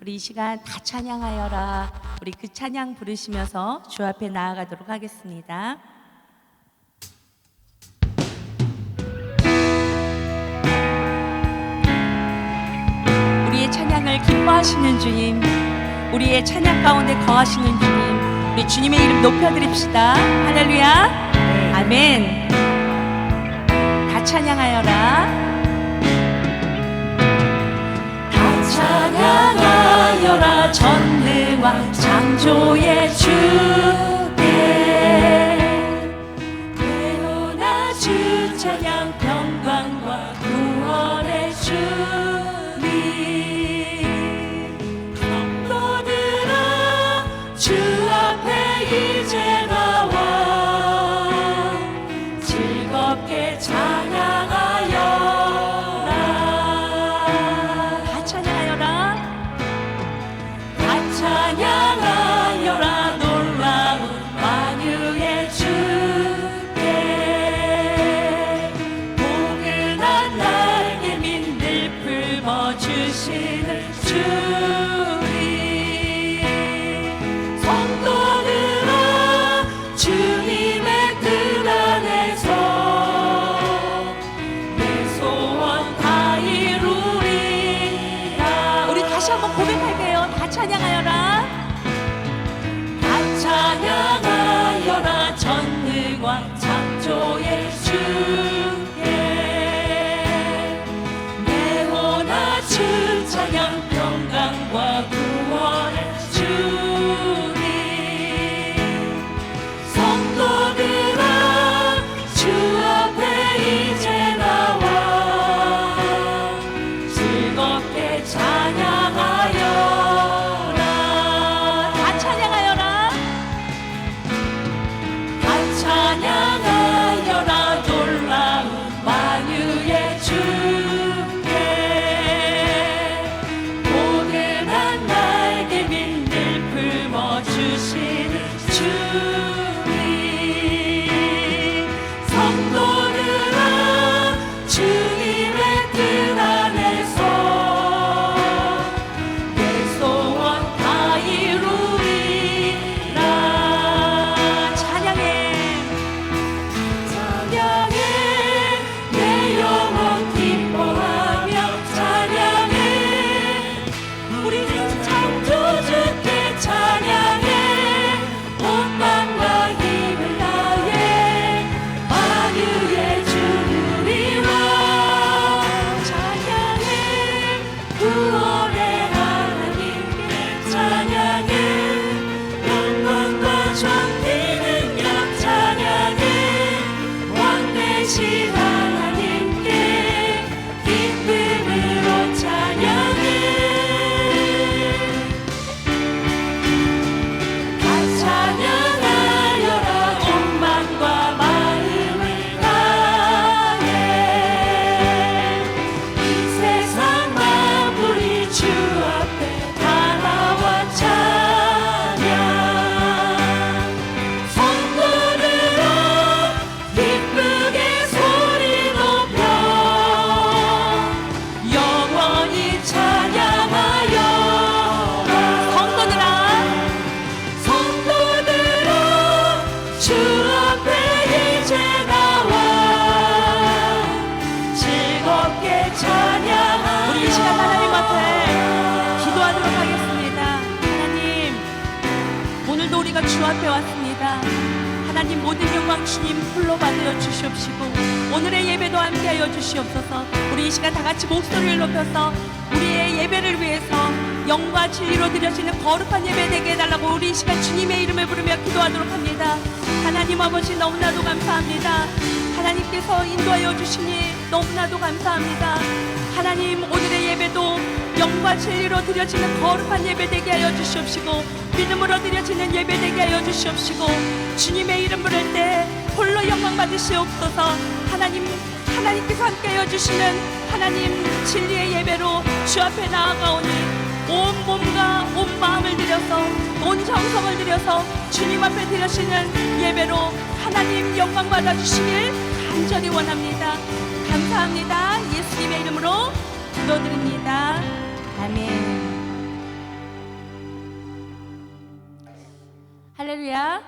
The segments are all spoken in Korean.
우리 이 시간 다 찬양하여라. 우리 그 찬양 부르시면서 주 앞에 나아가도록 하겠습니다. 우리의 찬양을 기뻐하시는 주님, 우리의 찬양 가운데 거하시는 주님, 우리 주님의 이름 높여드립시다. 할렐루야. 아멘. 다 찬양하여라. 다 찬양하여라 전능왕 창조의 주 고백할게요 앞에 왔습니다. 하나님 모든 영광 주님 홀로 받으여 주시옵시고 오늘의 예배도 함께하여 주시옵소서. 우리 이 시간 다 같이 목소리를 높여서 우리의 예배를 위해서 영과 진리로 드려지는 거룩한 예배 되게 해달라고 우리 이 시간 주님의 이름을 부르며 기도하도록 합니다. 하나님 아버지 너무나도 감사합니다. 하나님께서 인도하여 주시니 너무나도 감사합니다. 하나님 오늘의 예배도 영과 진리로 드려지는 거룩한 예배 되게 하여 주시옵시고 믿음으로 드려지는 예배 되게 하여 주시옵시고 주님의 이름 부를 때 홀로 영광 받으시옵소서. 하나님 하나님께서 함께하여 주시는 하나님 진리의 예배로 주 앞에 나아가오니 온 몸과 온 마음을 들여서 온 정성을 들여서 주님 앞에 드려지는 예배로 하나님 영광 받아 주시길 간절히 원합니다. 감사합니다. 예수님의 이름으로 기도드립니다. 아멘. 할렐루야.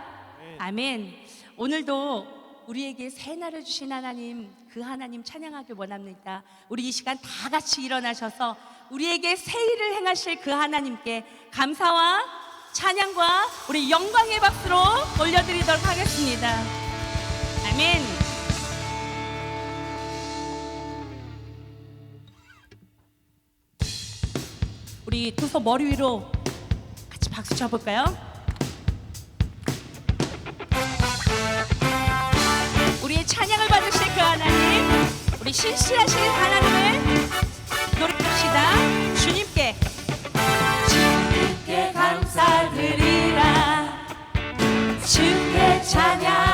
아멘. 오늘도 우리에게 새날을 주신 하나님, 그 하나님 찬양하길 원합니다. 우리 이 시간 다 같이 일어나셔서 우리에게 새일을 행하실 그 하나님께 감사와 찬양과 우리 영광의 박수로 올려드리도록 하겠습니다. 아멘. 우리 두 손 머리 위로 같이 박수 쳐볼까요? 우리의 찬양을 받으실 그 하나님, 우리 신실하신 하나님을 노력합시다. 주님께 주님께 감사드리라 주께 찬양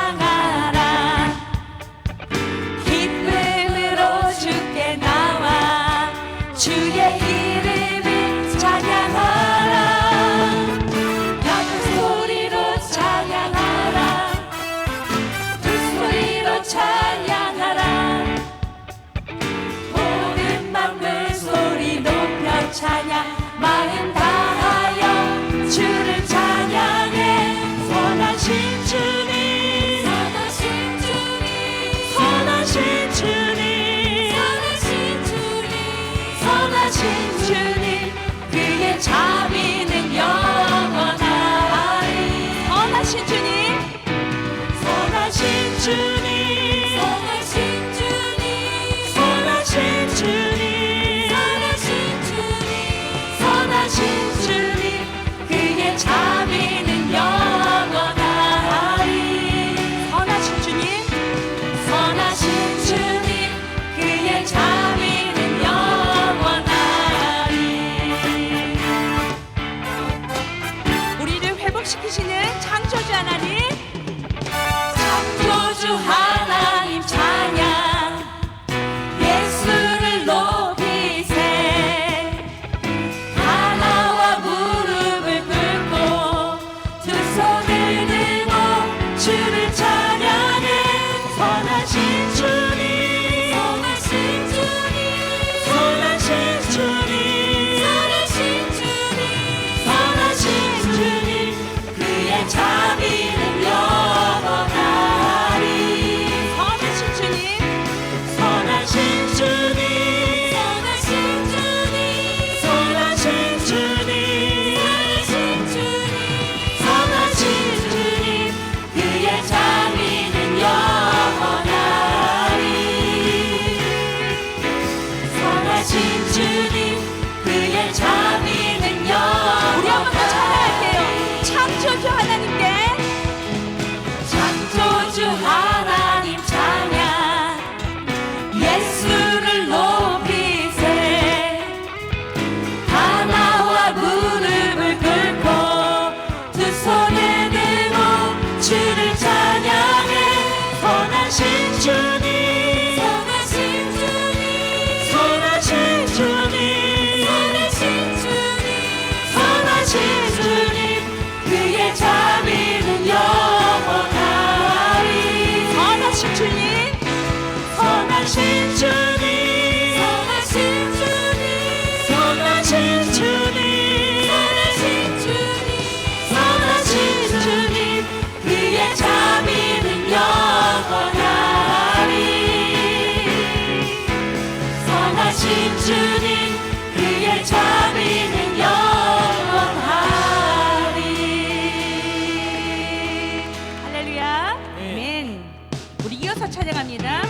찬양합니다.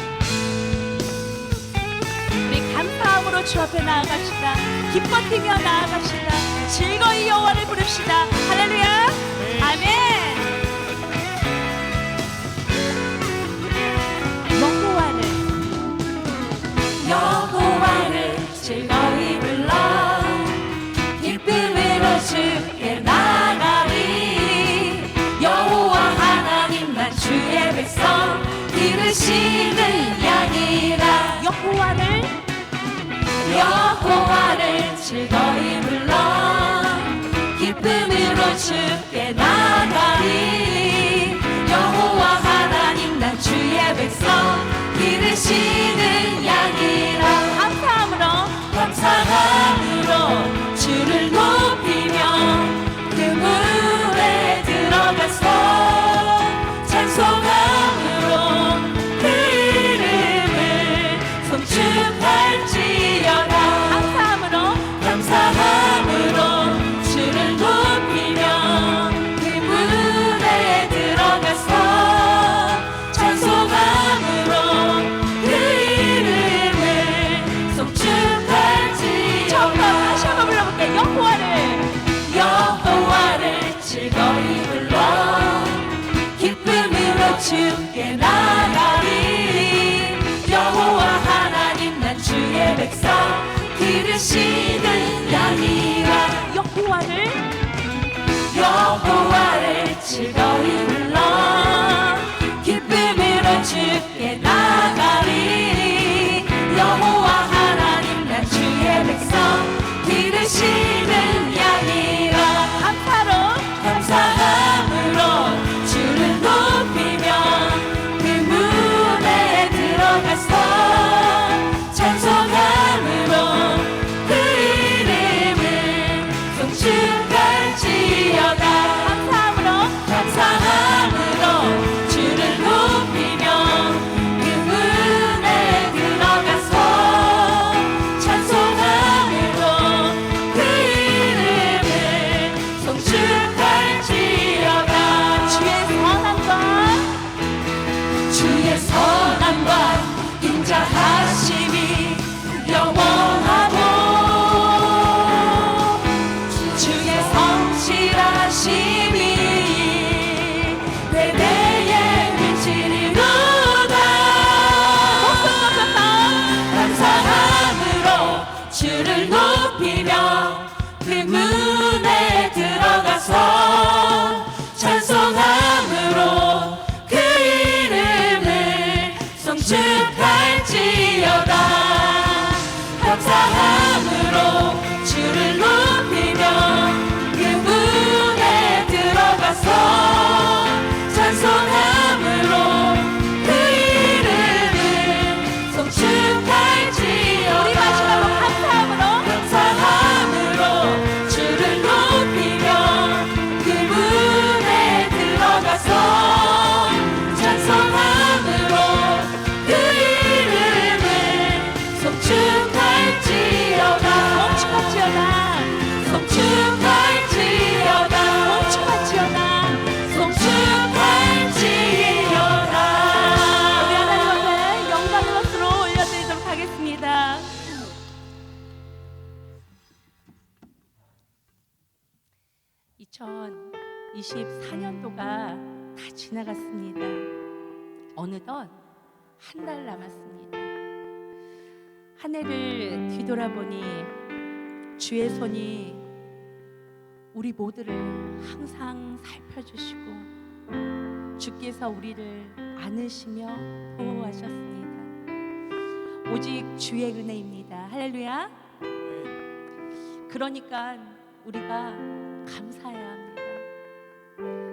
우리 감사함으로 주 앞에 나아갑시다. 기뻐 뛰며 나아갑시다. 즐거이 여호와를 부릅시다. 할렐루야 기르시는 양이라. 여호와를 여호와를 즐거이 불러. 기쁨으로 주께 나가리. 여호와 하나님 난 주의 백성. 기르시는 양이라. 감사함으로. 감사함으로 기르시는 양이라 여호와를 여호와를 즐거이 불러 기쁨으로 주께 주의 (2024년도가) 다 지나갔습니다 어느덧 한 달 남았습니다 한 해를 뒤돌아보니 주의 손이 우리 모두를 항상 살펴주시고 주께서 우리를 안으시며 보호하셨습니다. 오직 주의 은혜입니다. 할렐루야. 그러니까 우리가 감사해야 합니다.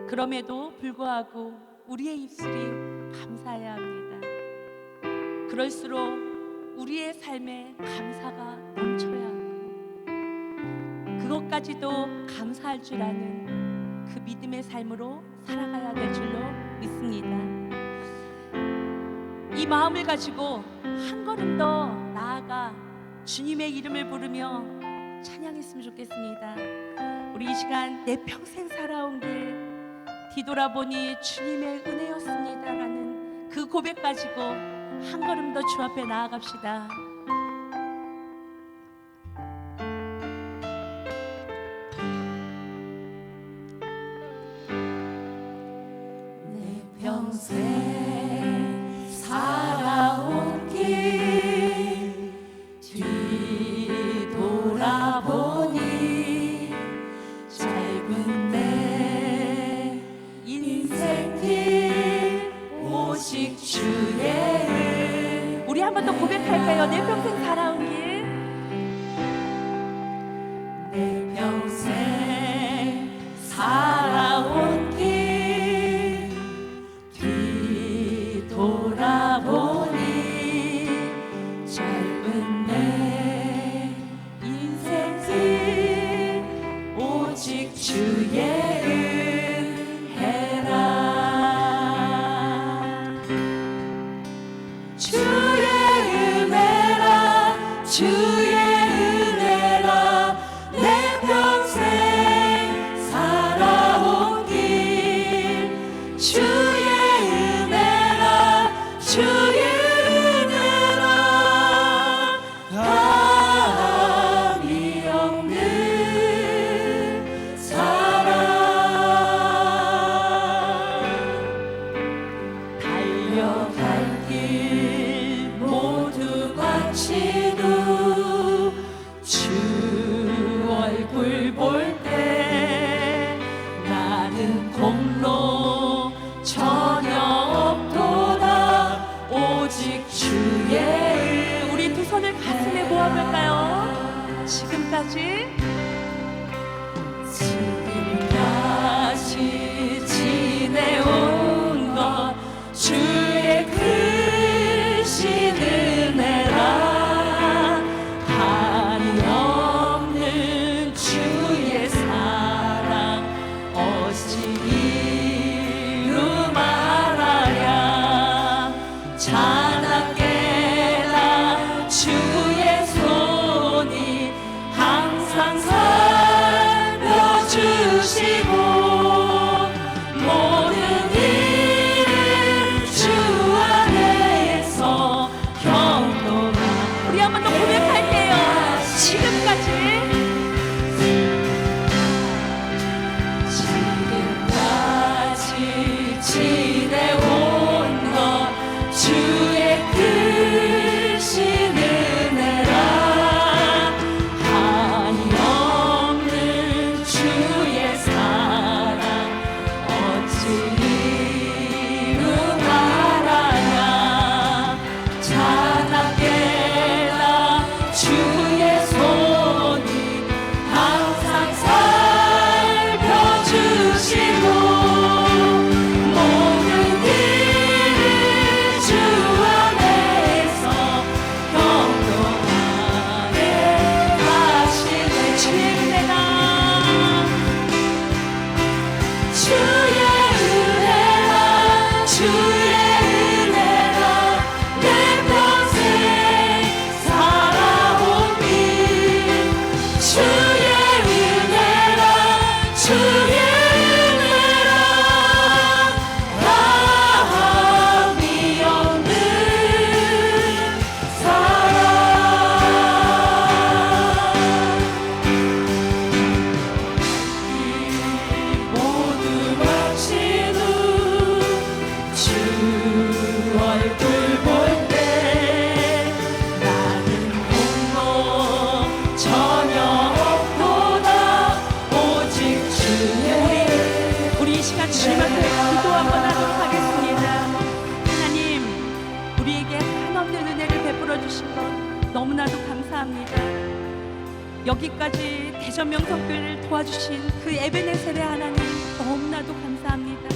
그럼에도 불구하고 우리의 입술이 감사해야 합니다. 그럴수록 우리의 삶에 감사가 넘쳐야 하고 그것까지도 감사할 줄 아는 그 믿음의 삶으로 살아가야 될 줄로 믿습니다. 이 마음을 가지고 한 걸음 더 나아가 주님의 이름을 부르며 찬양했으면 좋겠습니다. 우리 이 시간 내 평생 살아온 길 뒤돌아보니 주님의 은혜였습니다라는 그 고백 가지고 한 걸음 더 주 앞에 나아갑시다. 볼 때 나는 공로 전혀 없도다 오직 주의 우리 두 손을 가슴에 모아볼까요? 지금까지 Shine. 여기까지 대전 명성교회를 도와주신 그 에베네셀의 하나님 너무나도 감사합니다.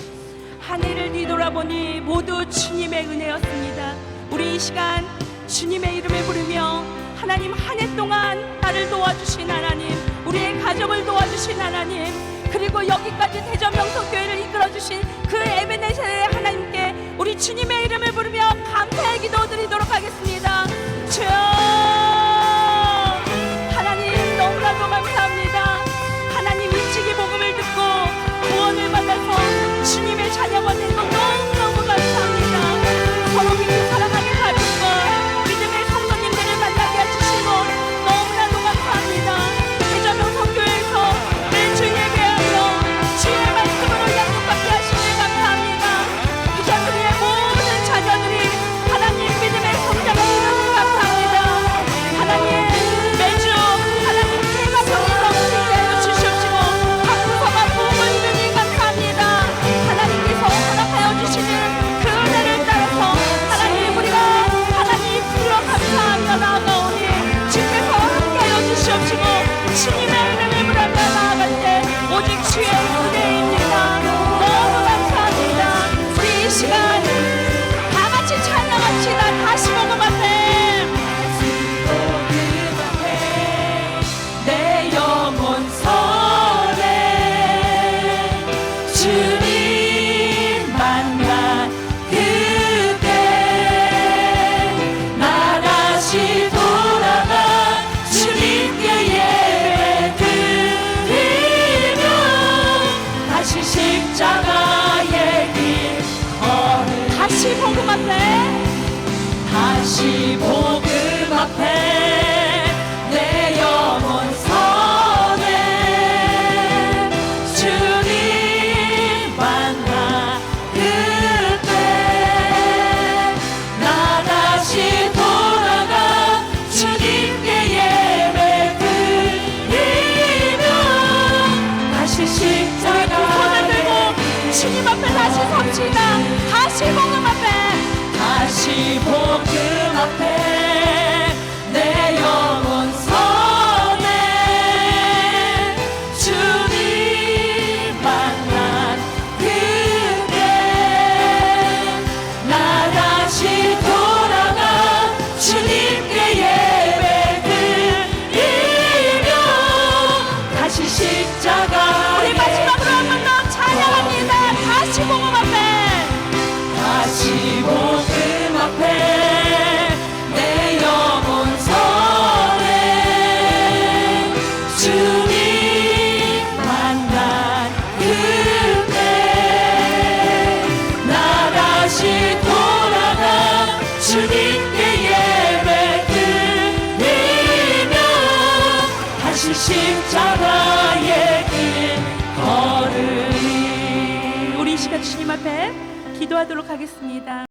한 해를 뒤돌아보니 모두 주님의 은혜였습니다. 우리 이 시간 주님의 이름을 부르며 하나님 한 해 동안 나를 도와주신 하나님, 우리의 가정을 도와주신 하나님, 그리고 여기까지 대전 명성교회를 이끌어주신 그 에베네셀의 하나님께 우리 주님의 이름을 부르며 감사의 기도 드리도록 하겠습니다. 주여! 기도하도록 하겠습니다.